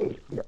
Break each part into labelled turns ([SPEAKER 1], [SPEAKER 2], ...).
[SPEAKER 1] Thank you.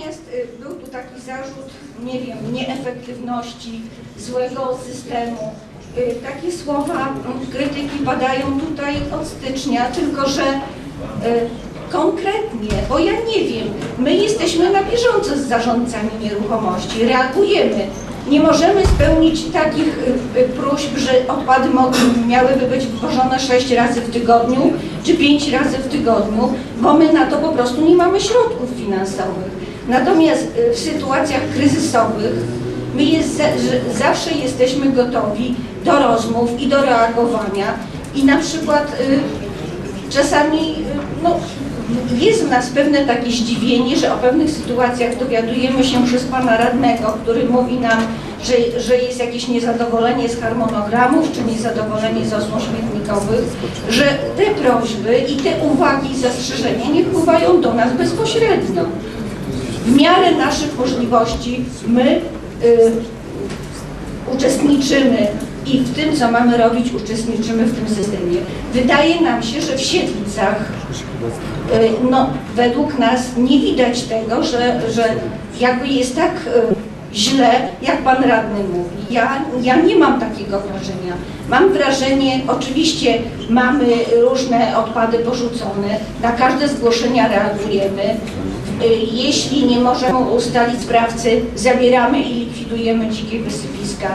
[SPEAKER 1] Natomiast y, był tu taki zarzut, nie wiem, nieefektywności, złego systemu. Y, Takie słowa krytyki padają tutaj od stycznia, tylko że y, konkretnie, bo ja nie wiem, my jesteśmy na bieżąco z zarządcami nieruchomości, reagujemy. Nie możemy spełnić takich próśb, że odpady miałyby być wywożone 6 razy w tygodniu czy 5 razy w tygodniu, bo my na to po prostu nie mamy środków finansowych. Natomiast y, w sytuacjach kryzysowych my jest, zawsze jesteśmy gotowi do rozmów i do reagowania i na przykład y, czasami y, no, jest w nas pewne takie zdziwienie, że o pewnych sytuacjach dowiadujemy się przez pana radnego, który mówi nam, że, że jest jakieś niezadowolenie z harmonogramów, czy niezadowolenie z osłon śmietnikowych, że te prośby i te uwagi i zastrzeżenia nie wpływają do nas bezpośrednio. W miarę naszych możliwości my y, uczestniczymy i w tym, co mamy robić, uczestniczymy w tym systemie. Wydaje nam się, że w Siedlcach, y, no, według nas nie widać tego, że, że jakby jest tak y, źle, jak pan radny mówi. Ja, ja nie mam takiego wrażenia. Mam wrażenie, oczywiście mamy różne odpady porzucone, na każde zgłoszenia reagujemy. Y, Jeśli nie możemy ustalić sprawcy, zabieramy i likwidujemy dzikie wysypiska.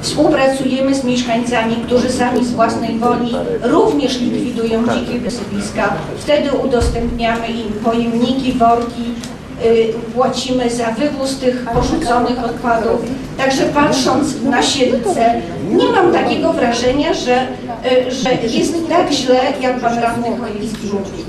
[SPEAKER 1] Współpracujemy z mieszkańcami, którzy sami z własnej woli również likwidują dzikie wysypiska. Wtedy udostępniamy im pojemniki, worki, y, płacimy za wywóz tych porzuconych odpadów. Także patrząc na Siedlce, nie mam takiego wrażenia, że, y, że jest tak źle, jak pan radny Chojecki mówi.